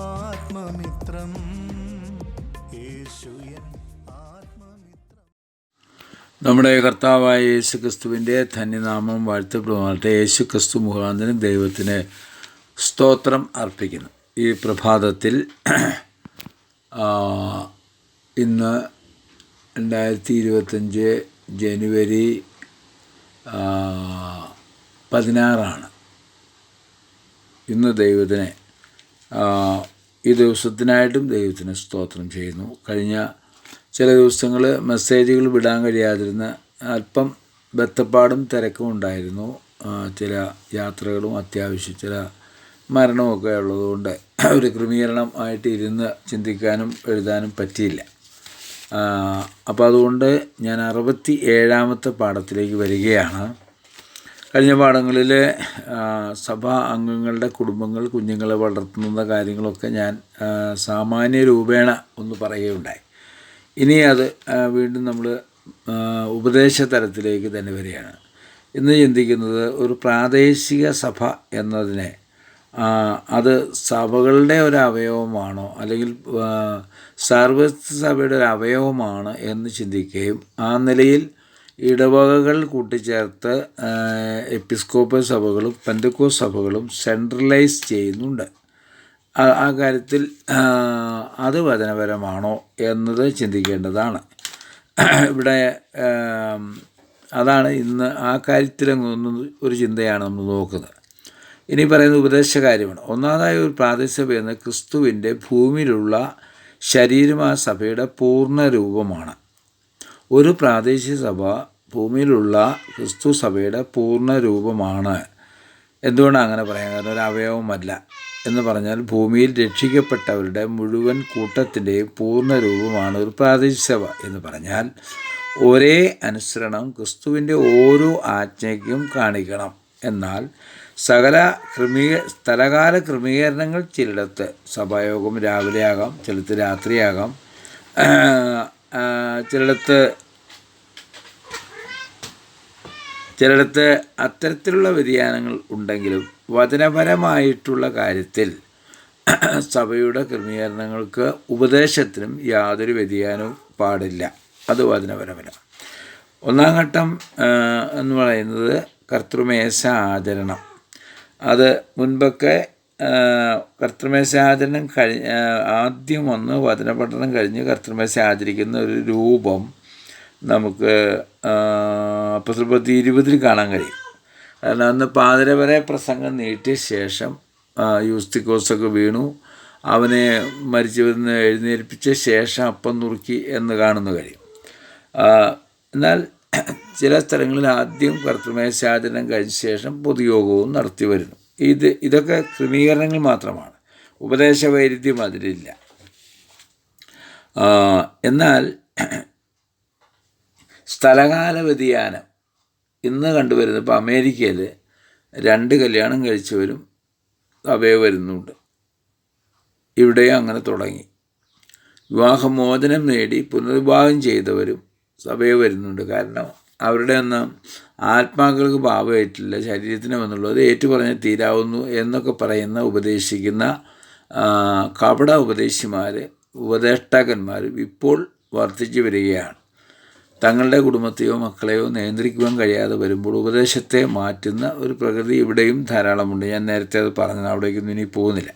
ആത്മമിത്രം. നമ്മുടെ കർത്താവായ യേശു ക്രിസ്തുവിന്റെ ധന്യനാമം വാഴ്ത്തപ്പെടുമാകട്ടെ യേശു ക്രിസ്തു മുഖാന്തരം ദൈവത്തിന് സ്തോത്രം അർപ്പിക്കുന്നു. ഈ പ്രഭാതത്തിൽ ഇന്ന് രണ്ടായിരത്തി ഇരുപത്തഞ്ച് ജനുവരി പതിനാറാണ്. ഇന്ന് ദൈവത്തിനെ ഈ ദിവസത്തിനായിട്ടും ദൈവത്തിന് സ്തോത്രം ചെയ്യുന്നു. കഴിഞ്ഞ ചില ദിവസങ്ങൾ മെസ്സേജുകൾ വിടാൻ കഴിയാതിരുന്ന അല്പം ബത്തപ്പാടും തിരക്കും ഉണ്ടായിരുന്നു. ചില യാത്രകളും അത്യാവശ്യം ചില മരണമൊക്കെ ഉള്ളതുകൊണ്ട് ഒരു ക്രമീകരണം ആയിട്ട് ഇരുന്ന് ചിന്തിക്കാനും എഴുതാനും പറ്റിയില്ല. അപ്പോൾ അതുകൊണ്ട് ഞാൻ അറുപത്തി ഏഴാമത്തെ പാഠത്തിലേക്ക് വരികയാണ്. കഴിഞ്ഞ പാഠങ്ങളിൽ സഭാ അംഗങ്ങളുടെ കുടുംബങ്ങൾ കുഞ്ഞുങ്ങളെ വളർത്തുന്ന കാര്യങ്ങളൊക്കെ ഞാൻ സാമാന്യ രൂപേണ ഒന്ന് പറയുകയുണ്ടായി. ഇനി അത് വീണ്ടും നമ്മൾ ഉപദേശ തലത്തിലേക്ക് തന്നെ വരികയാണ്. ഇന്ന് ചിന്തിക്കുന്നത് ഒരു പ്രാദേശിക സഭ എന്നതിനെ അത് സഭകളുടെ ഒരു അവയവമാണോ അല്ലെങ്കിൽ സർവസ് സഭയുടെ ഒരു അവയവമാണ് എന്ന് ചിന്തിക്കുകയും ആ നിലയിൽ ഇടവകകൾ കൂട്ടിച്ചേർത്ത് എപ്പിസ്കോപ്പൽ സഭകളും പെന്തക്കോ സഭകളും സെൻട്രലൈസ് ചെയ്യുന്നുണ്ട്. ആ- കാര്യത്തിൽ അത് വചനപരമാണോ എന്നത് ചിന്തിക്കേണ്ടതാണ്. ഇവിടെ അതാണ് ഇന്ന് ആ കാര്യത്തിലൊന്നും ഒരു ചിന്തയാണ് നമ്മൾ നോക്കുന്നത്. ഇനി പറയുന്ന ഉപദേശ കാര്യമാണ് ഒന്നാമതായി ഒരു പ്രാദേശിക എന്ന ക്രിസ്തുവിന്റെ ഭൂമിയിലുള്ള ശരീരമായ സഭയുടെ പൂർണ രൂപമാണ്. ഒരു പ്രാദേശിക സഭ ഭൂമിയിലുള്ള ക്രിസ്തു സഭയുടെ പൂർണ രൂപമാണ് എന്തുകൊണ്ടാണ് അങ്ങനെ പറയാൻ കാരണം ഒരു അവയവമല്ല. എന്ന് പറഞ്ഞാൽ ഭൂമിയിൽ രക്ഷിക്കപ്പെട്ടവരുടെ മുഴുവൻ കൂട്ടത്തിന്റെയും പൂർണ രൂപമാണ് ഒരു പ്രാദേശിക സഭ എന്ന് പറഞ്ഞാൽ ഒരേ അനുസരണം ക്രിസ്തുവിന്റെ ഓരോ ആജ്ഞയ്ക്കും കാണിക്കണം. എന്നാൽ സകല ക്രമീക സ്ഥലകാല ക്രമീകരണങ്ങൾ ചിലയിടത്ത് സഭായോഗം രാവിലെയാകാം ചിലത്ത് രാത്രിയാകാം. ചിലയിടത്ത് ചിലയിടത്ത് അത്തരത്തിലുള്ള വ്യതിയാനങ്ങൾ ഉണ്ടെങ്കിലും വചനപരമായിട്ടുള്ള കാര്യത്തിൽ സഭയുടെ ക്രമീകരണങ്ങൾക്ക് ഉപദേശത്തിനും യാതൊരു വ്യതിയാനവും പാടില്ല. അത് വചനപരമല്ല. ഒന്നാം ഘട്ടം എന്ന് പറയുന്നത് കർത്തൃമേശ ആചരണം. അത് മുൻപൊക്കെ ആ, കർത്തൃമേശ ആചരണം കഴി ആദ്യം ഒന്ന് വചന പഠനം കഴിഞ്ഞ് കർത്തൃമേശ ആചരിക്കുന്ന ഒരു രൂപം നമുക്ക് അപ്പസ്രപ്പത്തി ഇരുപതിൽ കാണാൻ കഴിയും. കാരണം അന്ന് പാതിര വരെ പ്രസംഗം നീട്ടിയ ശേഷം യൂസ്തിക്കോസൊക്കെ വീണു. അവനെ മരിച്ചവരിന്ന് എഴുന്നേൽപ്പിച്ച ശേഷം അപ്പം നുറുക്കി എന്ന് കാണുന്നു കഴിയും. എന്നാൽ ചില സ്ഥലങ്ങളിൽ ആദ്യം കർത്തൃമേശാചരണം കഴിഞ്ഞ ശേഷം പൊതുയോഗവും നടത്തി വരുന്നു. ഇത് ഇതൊക്കെ ക്രമീകരണങ്ങൾ മാത്രമാണ്. ഉപദേശ വൈരുദ്ധ്യം അതിലില്ല എന്നാൽ സ്ഥലകാല വ്യതിയാനം ഇന്ന് കണ്ടുവരുന്നത് ഇപ്പോൾ അമേരിക്കയിൽ രണ്ട് കല്യാണം കഴിച്ചവരും അവയെ വരുന്നുണ്ട്. ഇവിടെയും അങ്ങനെ തുടങ്ങി. വിവാഹമോചനം നേടി പുനർവിവാഹം ചെയ്തവരും സഭയെ വരുന്നുണ്ട്. കാരണം അവരുടെ ഒന്നും ആത്മാക്കൾക്ക് ഭാവമായിട്ടില്ല ശരീരത്തിന് എന്നുള്ളത് ഏറ്റുപറഞ്ഞ് തീരാവുന്നു എന്നൊക്കെ പറയുന്ന ഉപദേശിക്കുന്ന കപട ഉപദേശിമാർ ഉപദേഷ്ടാക്കന്മാർ ഇപ്പോൾ വർദ്ധിച്ചു വരികയാണ്. തങ്ങളുടെ കുടുംബത്തെയോ മക്കളെയോ നിയന്ത്രിക്കുവാൻ കഴിയാതെ വരുമ്പോൾ ഉപദേശത്തെ മാറ്റുന്ന ഒരു പ്രകൃതി ഇവിടെയും ധാരാളമുണ്ട്. ഞാൻ നേരത്തെ അത് പറഞ്ഞത് അവിടേക്കൊന്നും ഇനി പോകുന്നില്ല.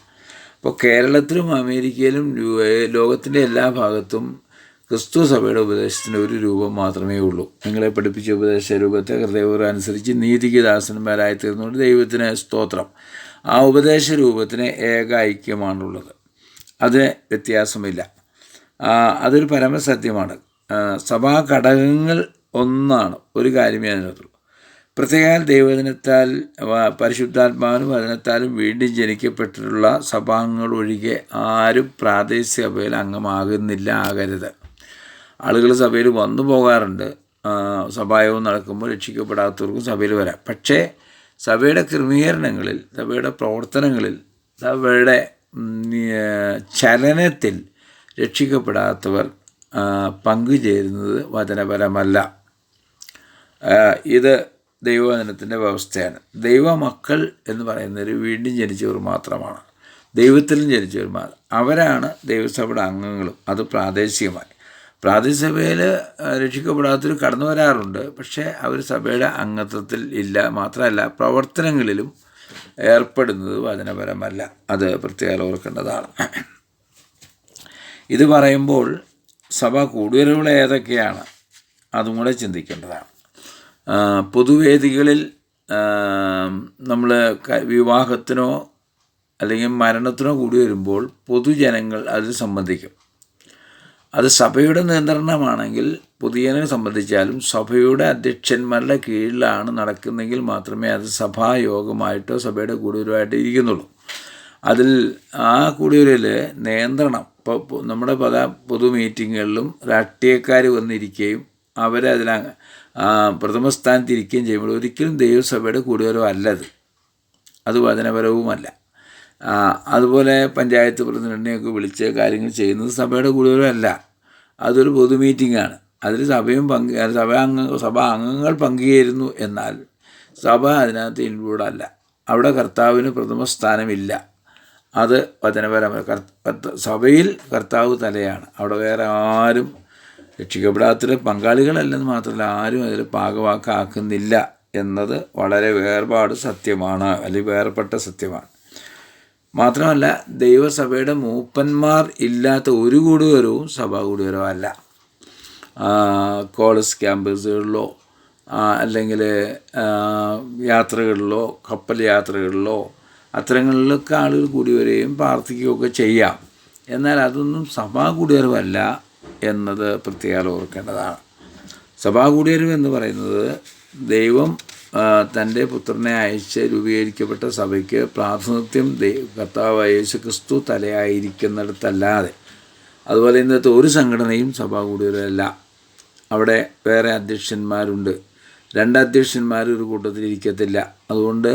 അപ്പോൾ കേരളത്തിലും അമേരിക്കയിലും ലോകത്തിന്റെ എല്ലാ ഭാഗത്തും ക്രിസ്തു സഭയുടെ ഉപദേശത്തിന്റെ ഒരു രൂപം മാത്രമേ ഉള്ളൂ. നിങ്ങളെ പഠിപ്പിച്ച ഉപദേശ രൂപത്തെ ഹൃദയപൂർവം അനുസരിച്ച് നീതിക്ക് ദാസന്മാരായി തീർന്നുകൊണ്ട് ദൈവത്തിന് സ്തോത്രം. ആ ഉപദേശ രൂപത്തിന് ഏക ഐക്യമാണുള്ളത്. അതിന് വ്യത്യാസമില്ല. അതൊരു പരമസത്യമാണ്. സഭാ ഘടകങ്ങൾ ഒന്നാണ്. ഒരു കാര്യമേ അതിനകത്തുള്ളൂ. പ്രത്യേക ദൈവദിനത്താൽ പരിശുദ്ധാത്മാവിനും വചനത്താലും വീണ്ടും ജനിക്കപ്പെട്ടിട്ടുള്ള സഭാംഗങ്ങൾ ഒഴികെ ആരും പ്രാദേശിക സഭയിൽ അംഗമാകുന്നില്ല ആകരുത്. ആളുകൾ സഭയിൽ വന്നു പോകാറുണ്ട്. സഭായവും നടക്കുമ്പോൾ രക്ഷിക്കപ്പെടാത്തവർക്കും സഭയിൽ വരാം. പക്ഷേ സഭയുടെ ക്രമീകരണങ്ങളിൽ സഭയുടെ പ്രവർത്തനങ്ങളിൽ സഭയുടെ ചലനത്തിൽ രക്ഷിക്കപ്പെടാത്തവർ പങ്കുചേരുന്നത് വചനപരമല്ല. ഇത് ദൈവവചനത്തിന്റെ വ്യവസ്ഥയാണ്. ദൈവമക്കൾ എന്ന് പറയുന്നത് വീണ്ടും ജനിച്ചവർ മാത്രമാണ്. ദൈവത്തിലും ജനിച്ചവർ മാത്രം. അവരാണ് ദൈവസഭയുടെ അംഗങ്ങളും. അത് പ്രാദേശികമായി. പ്രാദേശിക സഭയിൽ രക്ഷിക്കപ്പെടാത്തവർ കടന്നു വരാറുണ്ട്. പക്ഷേ അവർ സഭയുടെ അംഗത്വത്തിൽ ഇല്ല. മാത്രമല്ല പ്രവർത്തനങ്ങളിലും ഏർപ്പെടുന്നത് വചനപരമല്ല. അത് പ്രത്യേകം ഓർക്കേണ്ടതാണ്. ഇത് പറയുമ്പോൾ സഭ കൂടുതലുകൾ ഏതൊക്കെയാണ്? അതും കൂടെ ചിന്തിക്കേണ്ടതാണ്. പൊതുവേദികളിൽ നമ്മൾ വിവാഹത്തിനോ അല്ലെങ്കിൽ മരണത്തിനോ കൂടി വരുമ്പോൾ പൊതുജനങ്ങൾ അതിൽ സംബന്ധിക്കും. അത് സഭയുടെ നിയന്ത്രണമാണെങ്കിൽ പുതിയനെ സംബന്ധിച്ചാലും സഭയുടെ അധ്യക്ഷന്മാരുടെ കീഴിലാണ് നടക്കുന്നെങ്കിൽ മാത്രമേ അത് സഭായോഗമായിട്ടോ സഭയുടെ കൂടുതലുമായിട്ടോ ഇരിക്കുന്നുള്ളൂ. അതിൽ ആ കൂടിയൊരിൽ നിയന്ത്രണം ഇപ്പോൾ നമ്മുടെ പല പൊതു മീറ്റിങ്ങുകളിലും രാഷ്ട്രീയക്കാർ വന്നിരിക്കുകയും അവരെ അതിൽ പ്രഥമ സ്ഥാനത്ത് ഇരിക്കുകയും ചെയ്യുമ്പോൾ ഒരിക്കലും ദൈവസഭയുടെ കൂടുതലോ അല്ലത്. അത് വചനപരവുമല്ല. അതുപോലെ പഞ്ചായത്ത് പ്രസിഡന്റിനെയൊക്കെ വിളിച്ച് കാര്യങ്ങൾ ചെയ്യുന്നത് സഭയുടെ കൂടുതലല്ല. അതൊരു പൊതു മീറ്റിംഗാണ്. അതിൽ സഭയും പങ്ക് സഭ അംഗ സഭ അംഗങ്ങൾ പങ്കുചേരുന്നു എന്നാൽ സഭ അതിനകത്ത് ഇൻക്ലൂഡ് അല്ല. അവിടെ കർത്താവിന് പ്രഥമ സ്ഥാനമില്ല. അത് വചനപരമായ സഭയിൽ കർത്താവ് തലയാണ്. അവിടെ വേറെ ആരും രക്ഷിക്കപ്പെടാത്ത പങ്കാളികളല്ലെന്ന് മാത്രമല്ല ആരും അതിൽ പാകവാക്കാക്കുന്നില്ല എന്നത് വളരെ വേർപാട് സത്യമാണ് അല്ലെങ്കിൽ വേർപെട്ട സത്യമാണ്. മാത്രമല്ല ദൈവസഭയുടെ മൂപ്പന്മാർ ഇല്ലാത്ത ഒരു കൂടുതലും സഭാ കൂടുതലോ അല്ല. കോളേജ് ക്യാമ്പസുകളിലോ അല്ലെങ്കിൽ യാത്രകളിലോ കപ്പൽ യാത്രകളിലോ അത്തരങ്ങളിലൊക്കെ ആളുകൾ കൂടി വരികയും പ്രാർത്ഥിക്കുകയൊക്കെ ചെയ്യാം. എന്നാൽ അതൊന്നും സഭാ കൂടിയറിവല്ല എന്നത് പ്രത്യേകം ഓർക്കേണ്ടതാണ് സഭാ കൂടിയറിവ് എന്ന് പറയുന്നത് ദൈവം തന്റെ പുത്രനെ അയച്ച് രൂപീകരിക്കപ്പെട്ട സഭയ്ക്ക് പ്രാതിനിധ്യം കർത്താവ് യേശു ക്രിസ്തു തലയായിരിക്കുന്നിടത്തല്ലാതെ. അതുപോലെ ഇന്നത്തെ ഒരു സംഘടനയും സഭാ കുടിയേറല്ല അവിടെ വേറെ അധ്യക്ഷന്മാരുണ്ട്. രണ്ട് അധ്യക്ഷന്മാർ ഒരു കൂട്ടത്തിൽ ഇരിക്കത്തില്ല. അതുകൊണ്ട്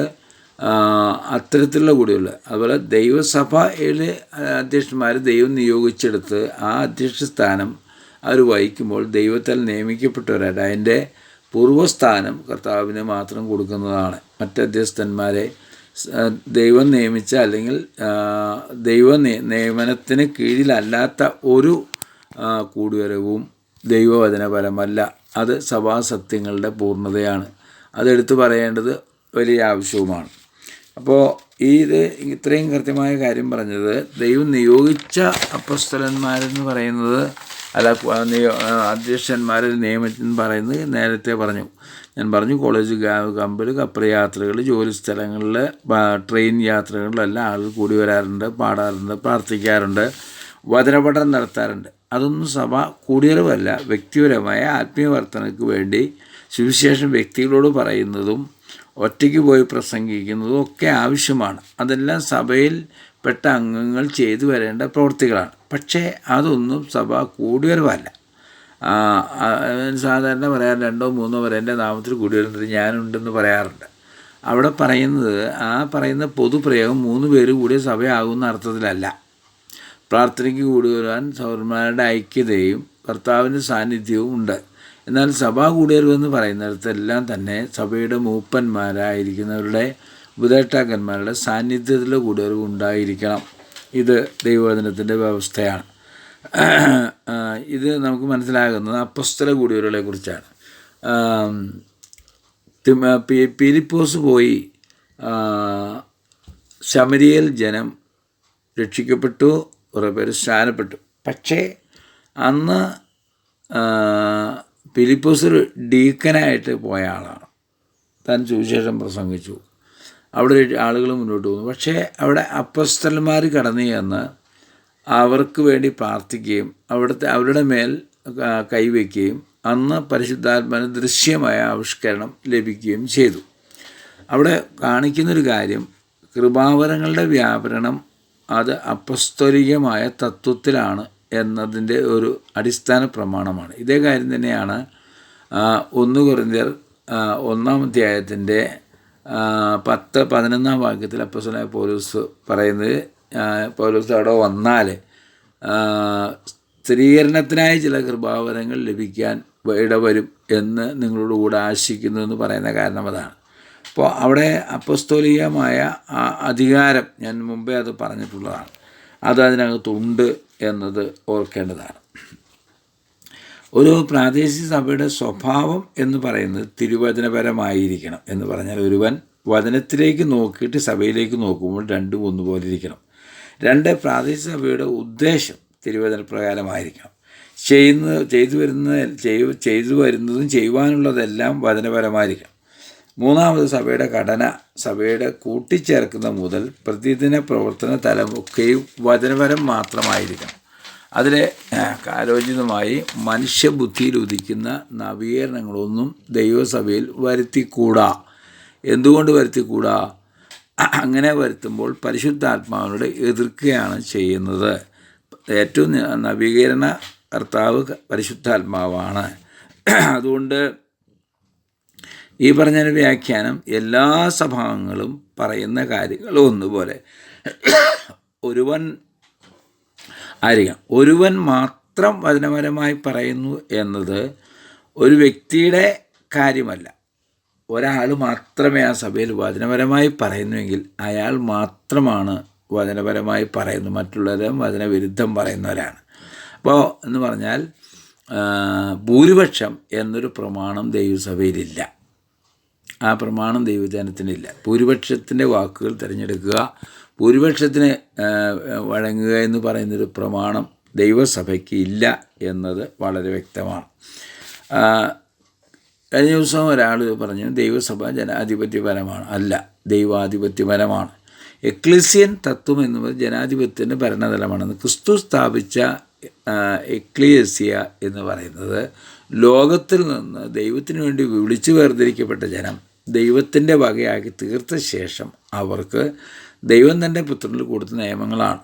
അത്തരത്തിലുള്ള കൂടിയുള്ള അതുപോലെ ദൈവസഭയിലെ അധ്യക്ഷന്മാർ ദൈവം നിയോഗിച്ചെടുത്ത് ആ അധ്യക്ഷ സ്ഥാനം അവർ വഹിക്കുമ്പോൾ ദൈവത്താൽ നിയമിക്കപ്പെട്ടവരായിട്ട് അതിന്റെ പൂർവസ്ഥാനം കർത്താവിന് മാത്രം കൊടുക്കുന്നതാണ്. മറ്റധ്യസ്ഥന്മാരെ ദൈവം നിയമിച്ച അല്ലെങ്കിൽ ദൈവ നിയ- നിയമനത്തിന് കീഴിലല്ലാത്ത ഒരു കൂടുവരവും ദൈവവചനപരമല്ല. അത് സഭാസത്യങ്ങളുടെ പൂർണതയാണ്. അതെടുത്തു പറയേണ്ടത് വലിയ ആവശ്യവുമാണ്. അപ്പോൾ ഈ ഇത് ഇത്രയും കൃത്യമായ കാര്യം പറഞ്ഞത് ദൈവം നിയോഗിച്ച അപ്പസ്തലന്മാരെന്ന് പറയുന്നത് അല്ല അധ്യക്ഷന്മാരെ നിയമിച്ചെന്ന് പറയുന്നത് നേരത്തെ പറഞ്ഞു. ഞാൻ പറഞ്ഞു കോളേജ് കമ്പനി കപ്പൽ യാത്രകൾ ജോലി സ്ഥലങ്ങളിൽ ട്രെയിൻ യാത്രകളിലെല്ലാം ആളുകൾ കൂടി വരാറുണ്ട് പാടാറുണ്ട് പ്രാർത്ഥിക്കാറുണ്ട് വചനപഠനം നടത്താറുണ്ട്. അതൊന്നും സഭ കൂടിയറിവല്ല. വ്യക്തിപരമായ ആത്മീയവർത്തനക്ക് വേണ്ടി സുവിശേഷം വ്യക്തികളോട് പറയുന്നതും ഒറ്റയ്ക്ക് പോയി പ്രസംഗിക്കുന്നതും ഒക്കെ ആവശ്യമാണ്. അതെല്ലാം സഭയിൽ പെട്ട അംഗങ്ങൾ ചെയ്തു വരേണ്ട പ്രവൃത്തികളാണ്. പക്ഷേ അതൊന്നും സഭ ആ, സാധാരണ പറയാൻ രണ്ടോ മൂന്നോ വരെ എന്റെ നാമത്തിൽ കൂടി വരുന്നത് ഞാനുണ്ടെന്ന് പറയാറുണ്ട്. അവിടെ പറയുന്നത് ആ പറയുന്ന പൊതുപ്രയോഗം മൂന്ന് പേര് കൂടിയ സഭയാകുന്ന അർത്ഥത്തിലല്ല. പ്രാർത്ഥനയ്ക്ക് കൂടി വരുവാൻ സൗരന്മാരുടെ ഐക്യതയും കർത്താവിന്റെ സാന്നിധ്യവും ഉണ്ട്. എന്നാൽ സഭാ കൂടിയറിവെന്ന് പറയുന്നിടത്തെല്ലാം തന്നെ സഭയുടെ മൂപ്പന്മാരായിരിക്കുന്നവരുടെ ഉപദേഷ്ടാക്കന്മാരുടെ സാന്നിധ്യത്തിൽ കൂടെ ഒരു ഉണ്ടായിരിക്കണം ഇത് ദൈവവചനത്തിന്റെ വ്യവസ്ഥയാണ്. ഇത് നമുക്ക് മനസ്സിലാകുന്നത് അപ്പസ്തല കൂടിയവരുകളെ കുറിച്ചാണ്. പിരിപ്പോസ് പോയി ശമരിയൽ ജനം രക്ഷിക്കപ്പെട്ടു കുറേ പേര് സ്നാനപ്പെട്ടു. പക്ഷേ അന്ന് പിലിപ്പോസ് ഒരു ഡീക്കനായിട്ട് പോയ ആളാണ്. താൻ സുവിശേഷം പ്രസംഗിച്ചു. അവിടെ ആളുകൾ മുന്നോട്ട് പോകുന്നു. പക്ഷേ അവിടെ അപ്പസ്തലന്മാർ കടന്നു ചെന്ന് അവർക്ക് വേണ്ടി പ്രാർത്ഥിക്കുകയും അവിടുത്തെ അവരുടെ മേൽ കൈവയ്ക്കുകയും അന്ന് പരിശുദ്ധാത്മാവിന് ദൃശ്യമായ ആവിഷ്കരണം ലഭിക്കുകയും ചെയ്തു. അവിടെ കാണിക്കുന്നൊരു കാര്യം കൃപാവരങ്ങളുടെ വ്യാപരണം അത് അപ്പസ്തോലികമായ തത്വത്തിലാണ് എന്നതിന്റെ ഒരു അടിസ്ഥാന പ്രമാണമാണ്. ഇതേ കാര്യം തന്നെയാണ് ഒന്ന് കുറിന്തിയർ ഒന്നാം അധ്യായത്തിന്റെ പത്ത് പതിനൊന്നാം വാക്യത്തിൽ അപ്പസ്തലനായ പോലീസ് പറയുന്നത് പോലീസ് അവിടെ വന്നാൽ സ്ഥിരീകരണത്തിനായി ചില കൃപാവരങ്ങൾ ലഭിക്കാൻ ഇടവരും എന്ന് നിങ്ങളോട് കൂടെ ആശിക്കുന്നു എന്ന് പറയുന്ന കാരണം അതാണ്. അപ്പോൾ അവിടെ അപ്പസ്തോലികമായ അധികാരം ഞാൻ മുമ്പേ അത് പറഞ്ഞിട്ടുള്ളതാണ്. അത് അതിനകത്തുണ്ട് എന്നത് ഓർക്കേണ്ടതാണ്. ഒരു പ്രാദേശിക സഭയുടെ സ്വഭാവം എന്ന് പറയുന്നത് തിരുവചനപരമായിരിക്കണം എന്ന് പറഞ്ഞാൽ ഒരുവൻ വചനത്തിലേക്ക് നോക്കിയിട്ട് സഭയിലേക്ക് നോക്കുമ്പോൾ രണ്ടും ഒന്നുപോലെ ഇരിക്കണം. രണ്ട് പ്രാദേശിക സഭയുടെ ഉദ്ദേശം തിരുവചന പ്രകാരമായിരിക്കണം. ചെയ്യുന്ന ചെയ്തു വരുന്ന ചെയ്തു ചെയ്തു വരുന്നതും ചെയ്യുവാനുള്ളതെല്ലാം വചനപരമായിരിക്കണം. മൂന്നാമത് സഭയുടെ ഘടന സഭയുടെ കൂട്ടിച്ചേർക്കുന്ന മുതൽ പ്രതിദിന പ്രവർത്തന തലമൊക്കെയും വചനപരം മാത്രമായിരിക്കണം. അതിലെ കാലോചിതമായി മനുഷ്യബുദ്ധിയിൽ ഉദിക്കുന്ന നവീകരണങ്ങളൊന്നും ദൈവസഭയിൽ വരുത്തിക്കൂടാ. എന്തുകൊണ്ട് വരുത്തിക്കൂടാ? അങ്ങനെ വരുത്തുമ്പോൾ പരിശുദ്ധാത്മാവിനോട് എതിർക്കുകയാണ് ചെയ്യുന്നത്. ഏറ്റവും നവീകരണ കർത്താവ് പരിശുദ്ധാത്മാവാണ്. അതുകൊണ്ട് ഈ പറഞ്ഞ വ്യാഖ്യാനം എല്ലാ സ്വഭാവങ്ങളും പറയുന്ന കാര്യങ്ങൾ ഒന്നുപോലെ. ഒരുവൻ ആയിരിക്കണം ഒരുവൻ മാത്രം വചനപരമായി പറയുന്നു എന്നത് ഒരു വ്യക്തിയുടെ കാര്യമല്ല. ഒരാൾ മാത്രമേ ആ സഭയിൽ വചനപരമായി പറയുന്നുവെങ്കിൽ അയാൾ മാത്രമാണ് വചനപരമായി പറയുന്നു. മറ്റുള്ളവരും വചനവിരുദ്ധം പറയുന്നവരാണ്. അപ്പോൾ എന്ന് പറഞ്ഞാൽ ഭൂരിപക്ഷം എന്നൊരു പ്രമാണം ദൈവസഭയിലില്ല. ആ പ്രമാണം ദൈവജനത്തിനില്ല. ഭൂരിപക്ഷത്തിന്റെ വാക്കുകൾ തിരഞ്ഞെടുക്കുക ഭൂരിപക്ഷത്തിന് വഴങ്ങുക എന്ന് പറയുന്നൊരു പ്രമാണം ദൈവസഭയ്ക്ക് ഇല്ല എന്നത് വളരെ വ്യക്തമാണ്. കഴിഞ്ഞ ദിവസം ഒരാൾ പറഞ്ഞു ദൈവസഭ ജനാധിപത്യപരമാണ്. അല്ല ദൈവാധിപത്യപരമാണ്. എക്ലിസിയൻ തത്വം എന്ന് പറയുന്നത് ജനാധിപത്യത്തിന്റെ ഭരണതലമാണെന്ന് ക്രിസ്തു സ്ഥാപിച്ച എക്ലിയസിയ എന്ന് പറയുന്നത് ലോകത്തിൽ നിന്ന് ദൈവത്തിന് വേണ്ടി വിളിച്ചു വേർതിരിക്കപ്പെട്ട ജനം ദൈവത്തിന്റെ വകയാക്കി തീർത്ത ശേഷം അവർക്ക് ദൈവം തന്റെ പുത്രനിൽ കൊടുത്ത നിയമങ്ങളാണ്.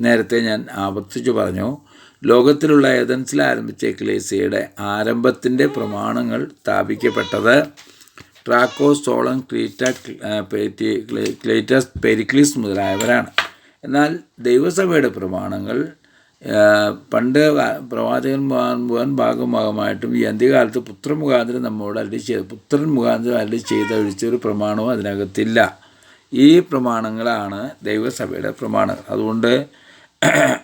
നേരത്തെ ഞാൻ ആവർത്തിച്ചു പറഞ്ഞു ലോകത്തിലുള്ള ഏതൻസിൽ ആരംഭിച്ച എക്ലേസിയയുടെ ആരംഭത്തിന്റെ പ്രമാണങ്ങൾ സ്ഥാപിക്കപ്പെട്ടത് ട്രാക്കോ സോളം ക്ലീറ്റ ക്ലേറ്റസ് പെരിക്ലിസ് മുതലായവരാണ്. എന്നാൽ ദൈവസഭയുടെ പ്രമാണങ്ങൾ പണ്ട് പ്രവാചകൻ മുഖാ- മുഖാൻ ഭാഗമായിട്ടും ഈ അന്ത്യകാലത്ത് പുത്രൻ മുഖാന്തരം നമ്മോട് അല്ലി ചെയ്ത് പുത്രൻ മുഖാന്തരം അല്ലി ചെയ്ത ഒഴിച്ചൊരു പ്രമാണവും അതിനകത്തില്ല. ഈ പ്രമാണങ്ങളാണ് ദൈവസഭയുടെ പ്രമാണങ്ങൾ. അതുകൊണ്ട്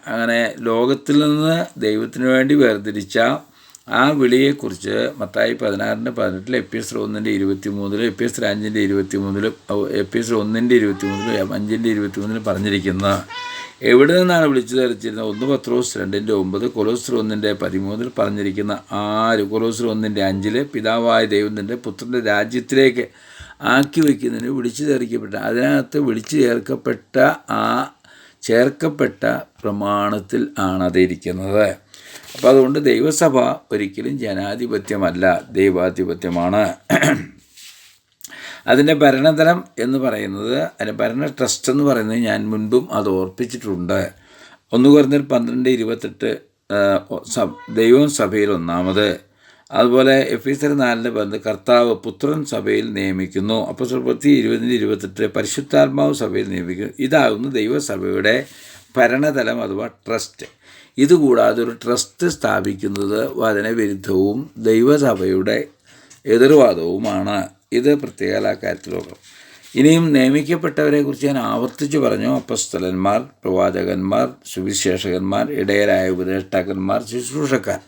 അങ്ങനെ ലോകത്തിൽ നിന്ന് ദൈവത്തിന് വേണ്ടി വേർതിരിച്ച ആ വിളിയെക്കുറിച്ച് മത്തായി പതിനാറിന്റെ പതിനെട്ടിൽ എ പി എസ് ഒന്നിന്റെ ഇരുപത്തി മൂന്നിലും എ പി എസ് അഞ്ചിന്റെ ഇരുപത്തി മൂന്നിലും എ പി എസ് ഒന്നിന്റെ ഇരുപത്തി മൂന്നിലും അഞ്ചിന്റെ ഇരുപത്തി മൂന്നിലും പറഞ്ഞിരിക്കുന്ന എവിടെ നിന്നാണ് വിളിച്ചു തരച്ചിരുന്നത്? ഒന്ന് പത്രോസ് രണ്ടിന്റെ ഒമ്പത് കൊലോസ്റ്റർ ഒന്നിന്റെ പതിമൂന്നിൽ പറഞ്ഞിരിക്കുന്ന ആര്? കൊലോസ്റ്റർ ഒന്നിന്റെ അഞ്ചിൽ പിതാവായ ദൈവത്തിന്റെ പുത്രന്റെ രാജ്യത്തിലേക്ക് ആക്കി വയ്ക്കുന്നതിന് വിളിച്ചു ചേർക്കപ്പെട്ട അതിനകത്ത് വിളിച്ചു ചേർക്കപ്പെട്ട ആ ചേർക്കപ്പെട്ട പ്രമാണത്തിൽ ആണ് അതിരിക്കുന്നത്. അപ്പോൾ അതുകൊണ്ട് ദൈവസഭ ഒരിക്കലും ജനാധിപത്യമല്ല ദൈവാധിപത്യമാണ്. അതിന്റെ ഭരണതലം എന്ന് പറയുന്നത് അതിന്റെ ഭരണ ട്രസ്റ്റ് എന്ന് പറയുന്നത് ഞാൻ മുൻപും അത് ഓർപ്പിച്ചിട്ടുണ്ട്. ഒന്ന് കുറഞ്ഞ പന്ത്രണ്ട് ഇരുപത്തെട്ട് ദൈവം സഭയിൽ ഒന്നാമത്. അതുപോലെ എഫ് എസ് നാലിന്റെ ബന്ധം കർത്താവ് പുത്രൻ സഭയിൽ നിയമിക്കുന്നു. അപ്പോൾ പ്രവൃത്തി ഇരുപതിന്റെ ഇരുപത്തെട്ട് പരിശുദ്ധാത്മാവ് സഭയിൽ നിയമിക്കുന്നു. ഇതാകുന്നു ദൈവസഭയുടെ ഭരണതലം അഥവാ ട്രസ്റ്റ്. ഇതുകൂടാതെ ഒരു ട്രസ്റ്റ് സ്ഥാപിക്കുന്നത് വചനവിരുദ്ധവും ദൈവസഭയുടെ എതിർവാദവുമാണ്. ഇത് പ്രത്യേക കാര്യത്തിൽ ഇനിയും നിയമിക്കപ്പെട്ടവരെക്കുറിച്ച് ഞാൻ ആവർത്തിച്ചു പറഞ്ഞു. അപ്പസ്തലന്മാർ പ്രവാചകന്മാർ സുവിശേഷകന്മാർ ഇടയരായ ഉപദേഷ്ടാക്കന്മാർ ശുശ്രൂഷക്കാർ.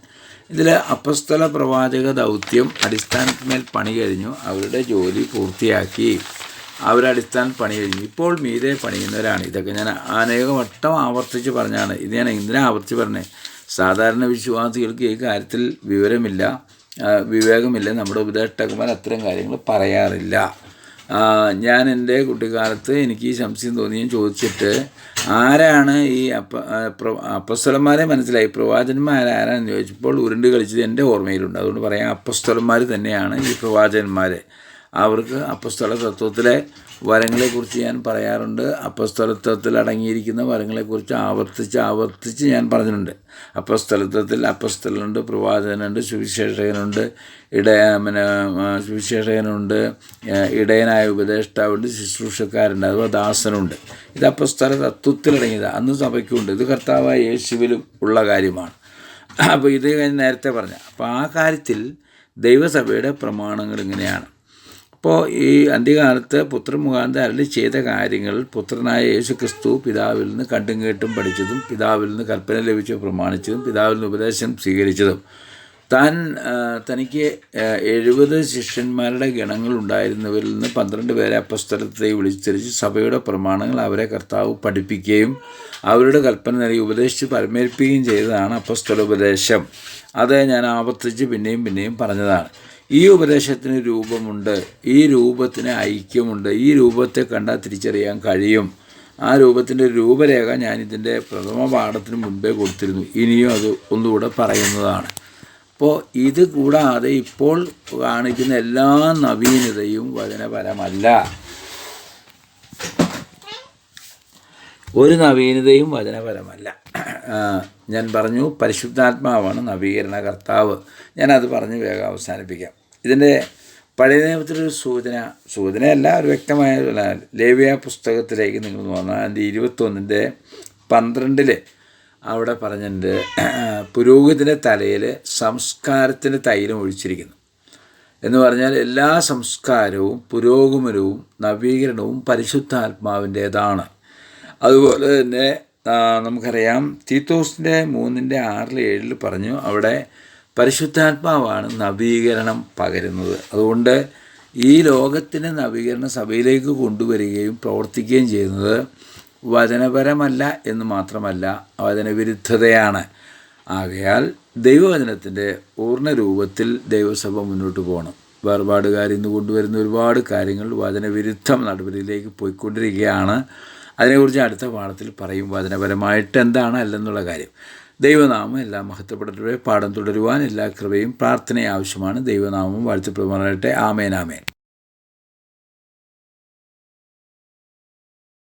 ഇതിൽ അപ്പസ്തല പ്രവാചക ദൗത്യം അടിസ്ഥാനത്തിന്മേൽ പണി കഴിഞ്ഞു. അവരുടെ ജോലി പൂർത്തിയാക്കി. അവരടിസ്ഥാന പണി കഴിഞ്ഞു. ഇപ്പോൾ മീതെ പണിയുന്നവരാണ്. ഇതൊക്കെ ഞാൻ അനേക വട്ടം ആവർത്തിച്ച് പറഞ്ഞാണ്. ഇത് ഞാൻ എന്തിനാ ആവർത്തിച്ച് പറഞ്ഞേ? സാധാരണ വിശ്വാസികൾക്ക് ഈ കാര്യത്തിൽ വിവരമില്ല. വിവേകമില്ല. നമ്മുടെ ഉപദേഷ്ടാക്കന്മാർ അത്തരം കാര്യങ്ങൾ പറയാറില്ല. ഞാൻ എന്റെ കുട്ടിക്കാലത്ത് എനിക്ക് ഈ സംശയം തോന്നി ഞാൻ ചോദിച്ചിട്ട് ആരാണ് ഈ അപ്പ അപ്പസ്തലന്മാരെ മനസ്സിലായി? പ്രവാചകന്മാരാരാന്ന് ചോദിച്ചപ്പോൾ ഉരുണ്ട് കളിച്ചത് എന്റെ ഓർമ്മയിലുണ്ട്. അതുകൊണ്ട് പറയാം അപ്പസ്തലന്മാർ തന്നെയാണ് ഈ പ്രവാചകന്മാർ അവർക്ക് അപ്പസ്തല തത്വത്തിലെ വരങ്ങളെക്കുറിച്ച് ഞാൻ പറയാറുണ്ട്. അപ്പസ്തലത്വത്തിൽ അടങ്ങിയിരിക്കുന്ന വരങ്ങളെക്കുറിച്ച് ആവർത്തിച്ച് ആവർത്തിച്ച് ഞാൻ പറഞ്ഞിട്ടുണ്ട്. അപ്പസ്തലത്വത്തിൽ അപ്പസ്തലുണ്ട് പ്രവാചകനുണ്ട് സുവിശേഷകനുണ്ട് ഇട പിന്നെ സുവിശേഷകനുണ്ട് ഇടയനായ ഉപദേഷ്ടാവുണ്ട് ശുശ്രൂഷക്കാരുണ്ട് അഥവാ ദാസനുണ്ട്. ഇത് അപ്പസ്തല തത്വത്തിലടങ്ങിയതാണ് അന്ന് സഭയ്ക്കുണ്ട്. ഇത് കർത്താവായ യേശുവിലും ഉള്ള കാര്യമാണ്. അപ്പോൾ ഇത് ഞാൻ നേരത്തെ പറഞ്ഞു. അപ്പോൾ ആ കാര്യത്തിൽ ദൈവസഭയുടെ പ്രമാണങ്ങൾ ഇങ്ങനെയാണ്. അപ്പോൾ ഈ അന്ത്യകാലത്ത് പുത്രൻ മുഖാന്തരം അരളി ചെയ്ത കാര്യങ്ങൾ പുത്രനായ യേശു ക്രിസ്തു പിതാവിൽ നിന്ന് കണ്ടും കേട്ടും പഠിച്ചതും പിതാവിൽ നിന്ന് കൽപ്പന ലഭിച്ചു പ്രമാണിച്ചതും പിതാവിൽ നിന്ന് ഉപദേശം സ്വീകരിച്ചതും. താൻ തനിക്ക് എഴുപത് ശിഷ്യന്മാരുടെ ഗണങ്ങൾ ഉണ്ടായിരുന്നവരിൽ നിന്ന് പന്ത്രണ്ട് പേരെ അപ്പസ്ഥലത്തെ വിളിച്ചിരിച്ച് സഭയുടെ പ്രമാണങ്ങൾ അവരെ കർത്താവ് പഠിപ്പിക്കുകയും അവരുടെ കൽപ്പന നൽകി ഉപദേശിച്ച് പരമേൽപ്പിക്കുകയും ചെയ്തതാണ് അപ്പസ്ഥലോപദേശം അത് ഞാൻ ആവർത്തിച്ച് പിന്നെയും പിന്നെയും പറഞ്ഞതാണ്. ഈ ഉപദേശത്തിന് രൂപമുണ്ട് ഈ രൂപത്തിന് ഐക്യമുണ്ട് ഈ രൂപത്തെ കണ്ടാൽ തിരിച്ചറിയാൻ കഴിയും. ആ രൂപത്തിന്റെ രൂപരേഖ ഞാൻ ഇതിന്റെ പ്രഥമ പാഠത്തിന് മുൻപേ കൊടുത്തിരുന്നു. ഇനിയും അത് ഒന്നുകൂടെ പറയുന്നതാണ്. അപ്പോൾ ഇത് കൂടാതെ ഇപ്പോൾ കാണിക്കുന്ന എല്ലാ നവീനതയും വചനപരമല്ല. ഒരു നവീനതയും വചനപരമല്ല. ഞാൻ പറഞ്ഞു പരിശുദ്ധാത്മാവാണ് നവീകരണ കർത്താവ്. ഞാനത് പറഞ്ഞ് വേഗം അവസാനിപ്പിക്കാം. ഇതിന്റെ പഴയ നിയമത്തിലൊരു സൂചന സൂചനയല്ല ഒരു വ്യക്തമായ ലേവ്യ പുസ്തകത്തിലേക്ക് നിങ്ങൾ വന്നാൽ അതിന്റെ ഇരുപത്തൊന്നിന്റെ പന്ത്രണ്ടിൽ അവിടെ പറഞ്ഞിട്ടുണ്ട് പുരോഹിതന്റെ തലയിൽ സംസ്കാരത്തിന്റെ തൈലം ഒഴിച്ചിരിക്കുന്നു. എന്ന് പറഞ്ഞാൽ എല്ലാ സംസ്കാരവും പുരോഗമനവും നവീകരണവും പരിശുദ്ധാത്മാവിന്റേതാണ് അതുപോലെ തന്നെ നമുക്കറിയാം തീത്തോസിന്റെ മൂന്നിന്റെ ആറിൽ ഏഴിൽ പറഞ്ഞു അവിടെ പരിശുദ്ധാത്മാവാണ് നവീകരണം പകരുന്നത്. അതുകൊണ്ട് ഈ ലോകത്തിന്റെ നവീകരണ സഭയിലേക്ക് കൊണ്ടുവരികയും പ്രവർത്തിക്കുകയും ചെയ്യുന്നത് വചനപരമല്ല എന്ന് മാത്രമല്ല വചനവിരുദ്ധതയാണ്. ആകയാൽ ദൈവവചനത്തിന്റെ പൂർണ രൂപത്തിൽ ദൈവസഭ മുന്നോട്ട് പോകണം. വേർപാടുകാരിന്ന് കൊണ്ടുവരുന്ന ഒരുപാട് കാര്യങ്ങൾ വചനവിരുദ്ധം നടപടിയിലേക്ക് പോയിക്കൊണ്ടിരിക്കുകയാണ്. അതിനെക്കുറിച്ച് അടുത്ത പാഠത്തിൽ പറയും വചനപരമായിട്ട് എന്താണ് അല്ലെന്നുള്ള കാര്യം. ദൈവനാമം എല്ലാം മഹത്വപ്പെടട്ടെ പാഠം തുടരുവാൻ എല്ലാ കൃപയും പ്രാർത്ഥനയും ആവശ്യമാണ്. ദൈവനാമം വാഴ്ത്തപ്പെടുമാറാകട്ടെ ആമേനാമേൻ